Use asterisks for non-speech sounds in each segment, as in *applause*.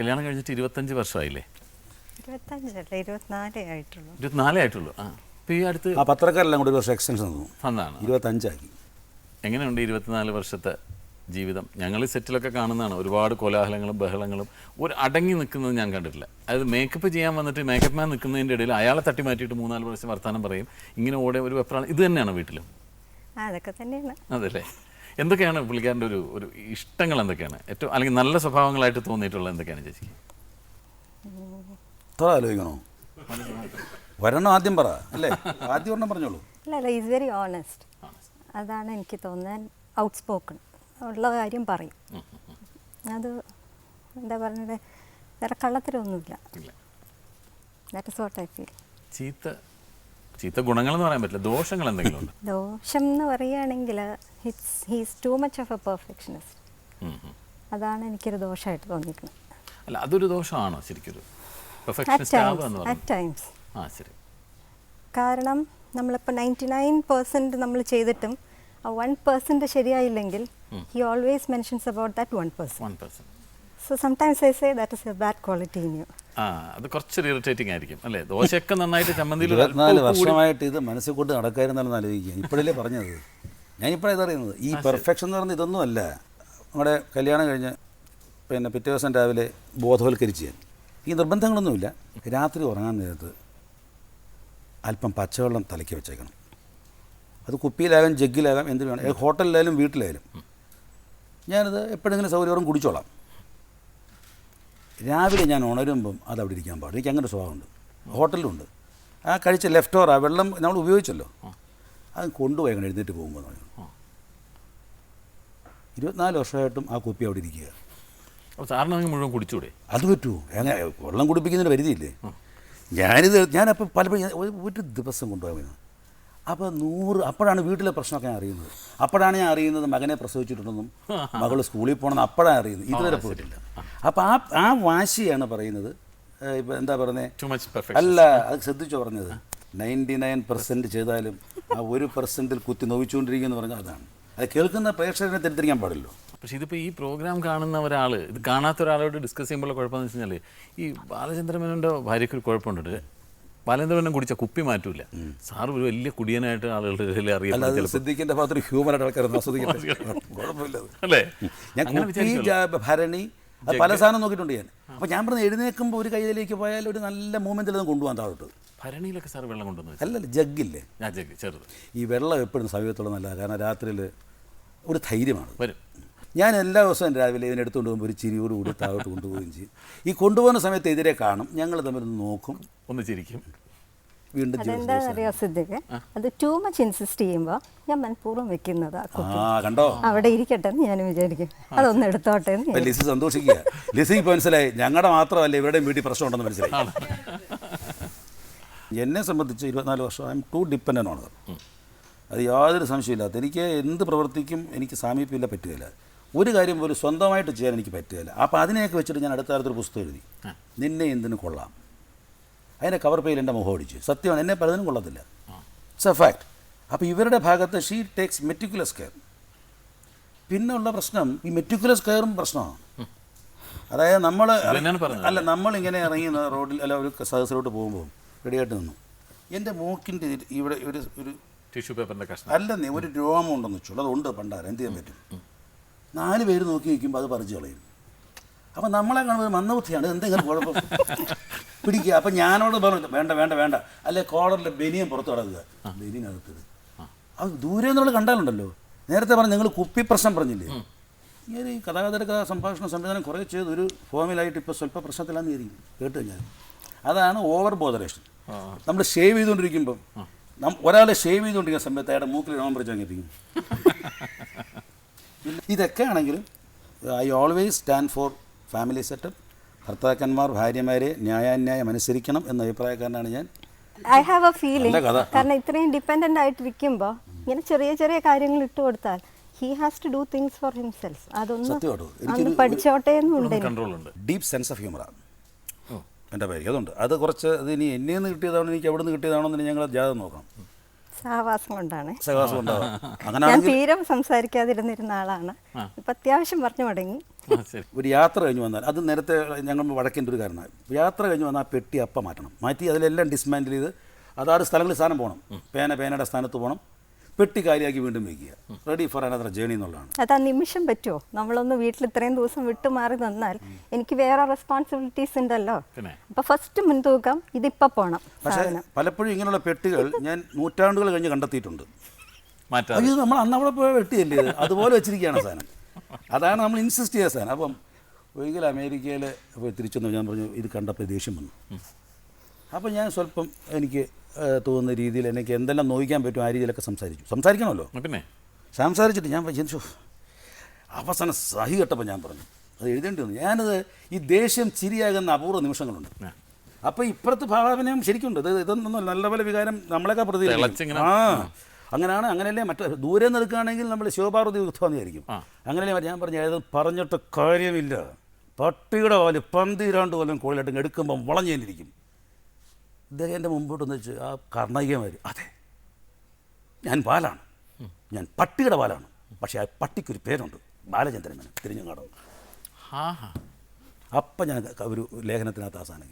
കല്യാണം കഴിഞ്ഞിട്ട് ഇരുപത്തഞ്ച് വർഷമായില്ലേ? ഇരുപത്തഞ്ചല്ല ഇരുപത്തിനാലേ ആയിട്ടുള്ളൂ. ഇരുപത്തിനാലേ ആയിട്ടുള്ളൂ. ആ അപ്പോൾ ഈ അടുത്ത് ആ പത്രക്കാരെല്ലാം കൂടി ഒരു വർഷം എക്സ്റ്റൻഷൻ തന്നു. ഇരുപത്തഞ്ചാക്കി. എങ്ങനെയുണ്ട് ഇരുപത്തിനാല് വർഷത്തെ ജീവിതം? ഞങ്ങൾ സെറ്റിലൊക്കെ കാണുന്നതാണ്. ഒരുപാട് കോലാഹലങ്ങളും ബഹളങ്ങളും. ഒരു അടങ്ങി നിൽക്കുന്നത് ഞാൻ കണ്ടിട്ടില്ല. അതായത് മേക്കപ്പ് ചെയ്യാൻ വന്നിട്ട് മേക്കപ്പ് മാൻ നിൽക്കുന്നതിന്റെ ഇടയിൽ അയാളെ തട്ടി മാറ്റിയിട്ട് മൂന്നാൽ പ്രാവശ്യം വർത്താനം പറയും. ഇങ്ങനെ ഓടെ ഒരു വെപ്രാണ് ഇത് തന്നെയാണ് വീട്ടിലും? അതൊക്കെ തന്നെയാണ്. അതല്ലേ? എന്തൊക്കെയാണ് പുള്ളിക്കാരന്റെ ഒരു ഒരു ഇഷ്ടങ്ങൾ എന്തൊക്കെയാണ്? ഏറ്റവും അല്ലെങ്കിൽ നല്ല സ്വഭാവങ്ങളായിട്ട് തോന്നിയിട്ടുള്ള എന്തൊക്കെയാണ് ചേച്ചിക്ക് ഇത്ര ആലോചിക്കണോ? വരണം ആദ്യം പറ അല്ലേ? ആദ്യം ഒരെണ്ണം പറഞ്ഞോളൂ. അല്ല അല്ല ഈസ് വെരി ഓണസ്റ്റ് അതാണ് എനിക്ക് തോന്നാൻ ഔട്ട് സ്പോക്കൺ ഉള്ള കാര്യം പറയും. അത് എന്താ പറഞ്ഞത് വേറെ കള്ളത്തരമൊന്നുമില്ല. ഇല്ല. That is what I feel ചീത്ത ചീത്ത ഗുണങ്ങളെന്ന് പറയാൻ പറ്റില്ല. ദോഷങ്ങൾ എന്തെങ്കിലും ഉണ്ട്? *laughs* ദോഷം എന്ന് പറയുകയാണെങ്കിൽ he's too much of a perfectionist. അതാണ് എനിക്കൊരു ദോഷമായിട്ട് തോന്നിക്കുന്നത് അല്ല അതൊരു ദോഷമാണോ ശരിക്കൊരു പെർഫെക്ഷനിസ്റ്റ് ആവുക ടൈംസ് എന്ന് അറ്റ് പറഞ്ഞു ടൈംസ് ആ ശരി. കാരണം നമ്മളിപ്പോൾ നയന്റി നയൻ പെർസെന്റ് നമ്മൾ ചെയ്തിട്ടും ആ one percent ശരിയായില്ലെങ്കിൽ he always mentions about that one percent one person so sums I say that is a bad quality in you ആ അത് കുറച്ചൊരു ഇറിറ്റേറ്റിംഗ് ആയിരിക്കും അല്ലേ? ദോശയൊക്കെ നന്നായിട്ട് ചമ്മന്തിയിൽ ഇരുപത്തിനാല് വർഷമായിട്ട് ഇത് മനസ്സിൽ കൊണ്ട് നടക്കായിരുന്നാലും ആലോചിക്കുക. ഇപ്പോഴല്ലേ പറഞ്ഞത്? ഞാനിപ്പോഴാണ് ഇതറിയുന്നത് ഈ പെർഫെക്ഷൻ എന്ന് പറഞ്ഞാൽ ഇതൊന്നും അല്ല. നമ്മുടെ കല്യാണം കഴിഞ്ഞ് പിന്നെ പിറ്റേ ദിവസം രാവിലെ ബോധവൽക്കരിച്ച് ഞാൻ. ഈ നിർബന്ധങ്ങളൊന്നുമില്ല രാത്രി ഉറങ്ങാൻ നേരത്ത് അല്പം പച്ചവെള്ളം തലയ്ക്ക് വെച്ചേക്കണം. അത് കുപ്പിയിലാകാം ജഗ്ഗിലാകാം എന്തിനു വേണം. ഏത് ഹോട്ടലിലായാലും വീട്ടിലായാലും ഞാനത് എപ്പോഴെങ്കിലും സൗകര്യം കുടിച്ചോളാം. രാവിലെ ഞാൻ ഉണരുമ്പം അത് അവിടെ ഇരിക്കാൻ പാടില്ല. എനിക്ക് അങ്ങനെ സ്വഭാവമുണ്ട്. ഹോട്ടലിലുണ്ട്. ആ കഴിച്ച ലെഫ്റ്റ് ഓവർ ആ വെള്ളം നമ്മൾ ഉപയോഗിച്ചല്ലോ. അത് കൊണ്ടുപോയി അങ്ങനെ എഴുന്നേറ്റ് പോകുമ്പോൾ പറഞ്ഞു. ഇരുപത്തിനാല് വർഷമായിട്ടും ആ കുപ്പി അവിടെ ഇരിക്കുക. അപ്പോൾ സാറിന് അങ്ങ് മുഴുവൻ കുടിച്ചൂടെ? അത് പറ്റുമോ അങ്ങനെ വെള്ളം കുടിപ്പിക്കുന്നതിന് പരിധിയില്ലേ? ഞാനിത് ഞാനപ്പോൾ പലപ്പോഴും ഒരു- ദിവസം കൊണ്ടുപോയി അപ്പോൾ നൂറ് അപ്പോഴാണ് വീട്ടിലെ പ്രശ്നമൊക്കെ ഞാൻ അറിയുന്നത്. അപ്പോഴാണ് ഞാൻ അറിയുന്നത് മകനെ പ്രസവിച്ചിട്ടുണ്ടെന്നും മകൾ സ്കൂളിൽ പോകണമെന്ന് അപ്പോഴാണ് അറിയുന്നത്. ഇതുവരെ പോയിട്ടില്ല. അപ്പോൾ ആ ആ വാശിയാണ് പറയുന്നത്. ഇപ്പൊ എന്താ പറയുന്നത് അല്ല അത് ശ്രദ്ധിച്ചു പറഞ്ഞത്. നയന്റി നയൻ പെർസെന്റ് ചെയ്താലും ആ ഒരു പെർസെന്റിൽ കുത്തി നോവിച്ചുകൊണ്ടിരിക്കുന്നു പറഞ്ഞാൽ അതാണ്. അത് കേൾക്കുന്ന പ്രേക്ഷകരെ തെറ്റിദ്ധരിക്കാൻ പാടില്ലോ പക്ഷേ ഇതിപ്പോൾ ഈ പ്രോഗ്രാം കാണുന്ന ഒരാൾ ഇത് കാണാത്ത ഒരാളോട് ഡിസ്കസ് ചെയ്യുമ്പോൾ കുഴപ്പമെന്ന് വെച്ച് കഴിഞ്ഞാൽ ഈ ബാലചന്ദ്രമേനോന്റെ ഭാര്യയ്ക്ക് ഒരു കുഴപ്പമുണ്ട്. ബാലചന്ദ്രമേനോൻ കുടിച്ച കുപ്പി മാറ്റൂല. സാർ ഒരു വലിയ കുടിയനായിട്ട് ആളുകളുടെ ഇടയിൽ ആൾക്കാർ ആസ്വദിക്കട്ടെ കുഴപ്പമില്ല അല്ലേ? ഞാൻ കുപ്പി ഭരണി അത് പല സാധനം നോക്കിയിട്ടുണ്ട് ഞാൻ. അപ്പോൾ ഞാൻ പറഞ്ഞ എഴുന്നേൽക്കുമ്പോൾ ഒരു കയ്യിലേക്ക് പോയാൽ ഒരു നല്ല മൂവ്മെന്റിൽ അത് കൊണ്ടുപോകാൻ താഴോട്ട്. ഭരണിയിലൊക്കെ സാർ വെള്ളം കൊണ്ടുവന്നു അല്ലല്ല ജഗ്ഗില്ലേ? ഞാൻ ജഗ്ഗ് ചെറുത്. ഈ വെള്ളം എപ്പോഴും സമീപത്തുള്ള നല്ലതാണ് കാരണം രാത്രിയിൽ ഒരു ധൈര്യമാണ്. വരും. ഞാൻ എല്ലാ ദിവസവും രാവിലെ ഇതിനെ എടുത്തുകൊണ്ട് പോകുമ്പോൾ ഒരു ചിരിയോട് കൂടി താഴോട്ട് കൊണ്ടുപോവുകയും ചെയ്യും. ഈ കൊണ്ടുപോകുന്ന സമയത്ത് എതിരെ കാണും. ഞങ്ങൾ തമ്മിൽ നോക്കും. ഒന്ന് ചിരിക്കും. വീണ്ടും അതെന്താണെന്നറിയോ സിദ്ദിഖ്? അത് ടൂ മച്ച് ഇൻസിസ്റ്റ് ചെയ്യുമ്പോൾ ഞാൻ മനഃപൂർവം വെക്കുന്നത് ആ കണ്ടോ? അവിടെ ഇരിക്കട്ടെ എന്ന് ഞാൻ വിചാരിക്കും. അതൊന്ന് എടുത്തോട്ടെ എന്ന് ലിസി സന്തോഷിക്കുക. ലിസി ഇപ്പോൾ മനസ്സിലായി. ഞങ്ങളുടെ മാത്രമല്ല ഇവരുടെയും വീട്ടിൽ പ്രശ്നമുണ്ടെന്ന് മനസ്സിലായി. എന്നെ സംബന്ധിച്ച് ഇരുപത്തിനാല് വർഷം ഐ എം ടു ഡിപ്പെൻഡന്റ് ആണ് അത് യാതൊരു സംശയമില്ലാത്ത എനിക്ക് എന്ത് പ്രവർത്തിക്കും എനിക്ക് സാമീപ്യമില്ല പറ്റുകയില്ല. ഒരു കാര്യം പോലും സ്വന്തമായിട്ട് ചെയ്യാൻ എനിക്ക് പറ്റുകയില്ല. അപ്പോൾ അതിനെയൊക്കെ വെച്ചിട്ട് ഞാൻ അടുത്ത കാലത്തൊരു പുസ്തകം എഴുതി. നിന്നെ എന്തിനു കൊള്ളാം. അതിന്റെ കവർ പേയിൽ എന്റെ മുഖം അടിച്ചു സത്യമാണ് എന്നെ പലതിനും കൊള്ളത്തില്ല. ഇറ്റ്സ് എ ഫാക്ട് അപ്പോൾ ഇവരുടെ ഭാഗത്ത് ഷീ ടേക്സ് മെറ്റിക്കുലസ് കെയർ പിന്നെ ഉള്ള പ്രശ്നം ഈ മെറ്റിക്കുലസ് കെയറും പ്രശ്നമാണ്. അതായത് നമ്മൾ അല്ല നമ്മളിങ്ങനെ ഇറങ്ങി റോഡിൽ അല്ല ഒരു സദസ്സിലോട്ട് പോകുമ്പോൾ റെഡിയായിട്ട് നിന്നു. എന്റെ മൂക്കിന്റെ ഇവിടെ ഒരു ഒരു ടിഷ്യൂ പേപ്പറിന്റെ കഷ്ണം. അല്ലെന്നേ ഒരു രോഗം ഉണ്ടെന്ന് വെച്ചു അത് ഉണ്ട് പണ്ടാരം എന്ത് ചെയ്യാൻ പറ്റും? നാല് പേര് നോക്കി നിൽക്കുമ്പോൾ അത് പറിച്ചു കളയും. അപ്പം നമ്മളെ കാണുമ്പോൾ മന്ദബുദ്ധിയാണ്. എന്തെങ്കിലും കുഴപ്പം? പിടിക്കുക. അപ്പം ഞാനോട് പറഞ്ഞു വേണ്ട വേണ്ട വേണ്ട. അല്ലെ കോളറിന്റെ ബനിയം പുറത്ത് കിടക്കുക. ബനിയനകത്തത് അത് ദൂരെ നമ്മൾ കണ്ടാലുണ്ടല്ലോ. നേരത്തെ പറഞ്ഞു നിങ്ങൾ കുപ്പി പ്രശ്നം പറഞ്ഞില്ലേ? ഇങ്ങനെ ഈ കഥാകഥന കഥാ സംഭാഷണ സംവിധാനം കുറേ ചെയ്ത് ഒരു ഫോമിലായിട്ട് ഇപ്പോൾ സ്വല്പ പ്രശ്നത്തിലാന്ന് വിചാരിക്കും കേട്ട് കഴിഞ്ഞാൽ. അതാണ് ഓവർ ബോധറേഷൻ നമ്മൾ ഷേവ് ചെയ്തുകൊണ്ടിരിക്കുമ്പം ഒരാളെ ഷേവ് ചെയ്തുകൊണ്ടിരിക്കുന്ന സമയത്ത് അയാളുടെ മൂക്കിൽ രോമം പറിച്ചു അങ്ങെത്തിക്കും *laughs* ഇതൊക്കെ ആണെങ്കിലും I always stand for family setup ഭർത്താക്കന്മാർ ഭാര്യമാരെ ന്യായാന്യായം അനുസരിക്കണം എന്ന അഭിപ്രായക്കാരനാണ് ഞാൻ. ഐ ഹാവ് എ ഫീലിംഗ് കാരണം ഇത്രയും ഡിപ്പെൻഡന്റ് ആയിട്ടിരിക്കുമ്പോൾ ഇങ്ങനെ ചെറിയ ചെറിയ കാര്യങ്ങൾ ഇട്ട് കൊടുത്താൽ he has to do things for himself അതൊന്നും പഠിച്ചോട്ടെ എന്നുണ്ട് ഡീപ് കൺട്രോൾ ഉണ്ട്. ഡീപ്പ് സെൻസ് ഓഫ് ഹ്യൂമർ ആണ്. എന്റെ പേര് അതുണ്ട്. അത് കുറച്ച് അത് ഇനി എന്നെ നിന്ന് കിട്ടിയതാണോ എനിക്ക് എവിടെ നിന്ന് കിട്ടിയതാണോ എന്ന് ഞങ്ങൾ ജാതം നോക്കണം. സഹവാസം കൊണ്ടാണ്. സഹവാസം ഉണ്ടാവാം ഞാൻ അങ്ങനെയാണെങ്കിൽ തീരെ സംസാരിക്കാതിരുന്നിരുന്ന ആളാണ്. ഇപ്പൊ അത്യാവശ്യം പറഞ്ഞു തുടങ്ങി. ഒരു യാത്ര കഴിഞ്ഞ് വന്നാൽ അത് നേരത്തെ ഞങ്ങൾ വടക്കേണ്ട ഒരു കാരണമാണ് യാത്ര കഴിഞ്ഞ് വന്നാൽ ആ പെട്ടി അപ്പം മാറ്റണം. മാറ്റി അതിലെല്ലാം ഡിസ്മാൻഡിൽ ചെയ്ത് അതാത് സ്ഥലങ്ങളിൽ സാധനം പോകണം. പേന പേനയുടെ സ്ഥാനത്ത് പോകണം. പെട്ടി കാലിയാക്കി വീണ്ടും വയ്ക്കുക. റെഡി ഫോർ അനദർ ജേണി എന്നുള്ളതാണ്. അത് ആ നിമിഷം പറ്റുമോ? നമ്മളൊന്ന് വീട്ടിൽ ഇത്രയും ദിവസം വിട്ടു മാറി നിന്നാൽ എനിക്ക് വേറെ റെസ്പോൺസിബിലിറ്റീസ് ഉണ്ടല്ലോ. അപ്പൊ ഫസ്റ്റ് മുൻതൂക്കം ഇതിപ്പോ പോണം പക്ഷേ സാധനം. പലപ്പോഴും ഇങ്ങനെയുള്ള പെട്ടികൾ ഞാൻ നൂറ്റാണ്ടുകൾ കഴിഞ്ഞ് കണ്ടെത്തിയിട്ടുണ്ട്. അയ്യോ നമ്മൾ അന്ന് അവിടെ പോയ വെട്ടിയല്ലേ ഇത്? അതുപോലെ വെച്ചിരിക്കുകയാണ് സാധനം. അതാണ് നമ്മൾ ഇൻസിസ്റ്റ് ചെയ്യുക സാധനം. അപ്പം ഒരിക്കൽ അമേരിക്കയിൽ തിരിച്ചെന്ന് ഞാൻ പറഞ്ഞു ഇത് കണ്ടപ്പോൾ ദേഷ്യം വന്നു. അപ്പം ഞാൻ സ്വല്പം എനിക്ക് തോന്നുന്ന രീതിയിൽ എനിക്ക് എന്തെല്ലാം നോയിക്കാൻ പറ്റും ആ രീതിയിലൊക്കെ സംസാരിച്ചു സംസാരിക്കണമല്ലോ? പിന്നെ? സംസാരിച്ചിട്ട് ഞാൻ ജനിച്ചു അവസാനം സഹി കെട്ടപ്പോൾ ഞാൻ പറഞ്ഞു. അത് എഴുതേണ്ടി വന്നു. ഞാനത് ഈ ദേഷ്യം ചിരിയാകുന്ന അപൂർവ നിമിഷങ്ങളുണ്ട്. അപ്പോൾ ഇപ്പുറത്ത് ഭാവാഭിനയം ശരിക്കുണ്ട്. ഇത് ഇതൊന്നും നല്ല പോലെ വികാരം നമ്മളൊക്കെ പ്രതി. ആ. അങ്ങനെയാണ് അങ്ങനെയല്ലേ മറ്റേ ദൂരെ നിൽക്കുകയാണെങ്കിൽ നമ്മൾ ശിവപാർവതി ആ. അങ്ങനെയല്ലേ ഞാൻ പറഞ്ഞു അതായത് പറഞ്ഞിട്ട് കാര്യമില്ല. പട്ടിയുടെ പോലെ പന്തിരാണ്ട് പോലും കോളിലായിട്ട് എടുക്കുമ്പം വളഞ്ഞേന്നിരിക്കും ഇദ്ദേഹം എന്റെ മുമ്പോട്ട് വന്ന് വെച്ച് ആ കർണായികമാര് അതെ ഞാൻ ബാലാണ്. ഞാൻ പട്ടിയുടെ ബാലാണ്. പക്ഷേ ആ പട്ടിക്കൊരു പേരുണ്ട് ബാലചന്ദ്രൻ മേനോൻ തിരിഞ്ഞു കാണും. അപ്പം ഞാൻ ഒരു ലേഖനത്തിനകത്ത് അവസാനം.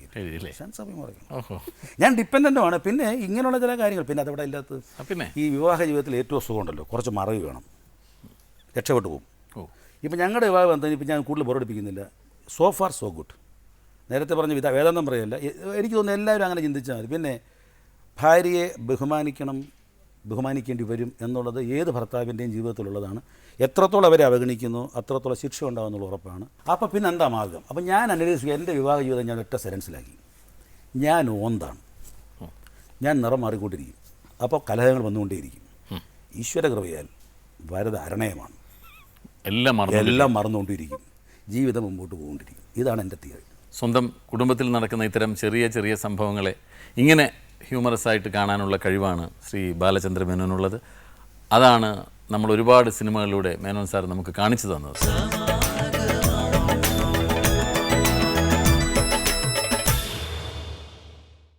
ഓഹോ. ഞാൻ ഡിപ്പെൻഡന്റുമാണ് പിന്നെ ഇങ്ങനെയുള്ള ചില കാര്യങ്ങൾ പിന്നെ അതവിടെ ഇല്ലാത്ത പിന്നെ? ഈ വിവാഹ ജീവിതത്തിൽ ഏറ്റവും സുഖമുണ്ടല്ലോ കുറച്ച് മറവി വേണം. രക്ഷപ്പെട്ടു പോകും. ഇപ്പം ഞങ്ങളുടെ വിവാഹം എന്താ? ഇപ്പം ഞാൻ കൂടുതൽ പുറപ്പെടുപ്പിക്കുന്നില്ല സോ ഫാർ സോ ഗുഡ് നേരത്തെ പറഞ്ഞ വിധ വേദാന്തം പറയല്ല എനിക്ക് തോന്നുന്നു എല്ലാവരും അങ്ങനെ ചിന്തിച്ചാൽ മതി. പിന്നെ ഭാര്യയെ ബഹുമാനിക്കണം ബഹുമാനിക്കേണ്ടി വരും എന്നുള്ളത് ഏത് ഭർത്താവിന്റെയും ജീവിതത്തിലുള്ളതാണ്. എത്രത്തോളം അവരെ അവഗണിക്കുന്നു അത്രത്തോളം ശിക്ഷ ഉണ്ടാകുന്നുള്ള ഉറപ്പാണ്. അപ്പോൾ പിന്നെ എന്താ മാർഗം? അപ്പോൾ ഞാൻ അന്വേഷിക്കുക എന്റെ വിവാഹ ജീവിതം ഞാൻ ഒറ്റ സെലൻസിലാക്കി ഞാൻ ഓന്താണ്. ഞാൻ നിറം മാറിക്കൊണ്ടിരിക്കും. അപ്പോൾ കലഹങ്ങൾ വന്നുകൊണ്ടേയിരിക്കും. ഈശ്വര കൃപയാൽ ഭാരത അരണയമാണ്. എല്ലാം എല്ലാം മറന്നുകൊണ്ടിരിക്കും. ജീവിതം മുമ്പോട്ട് പോകൊണ്ടിരിക്കും. ഇതാണ് എന്റെ തിയറി. സ്വന്തം കുടുംബത്തിൽ നടക്കുന്ന ഇത്തരം ചെറിയ ചെറിയ സംഭവങ്ങളെ ഇങ്ങനെ ഹ്യൂമറസ് ആയിട്ട് കാണാനുള്ള കഴിവാണ് ശ്രീ ബാലചന്ദ്ര മേനോനുള്ളത്. അതാണ് നമ്മൾ ഒരുപാട് സിനിമകളിലൂടെ മേനോൻ സാർ നമുക്ക് കാണിച്ചു തന്നത്.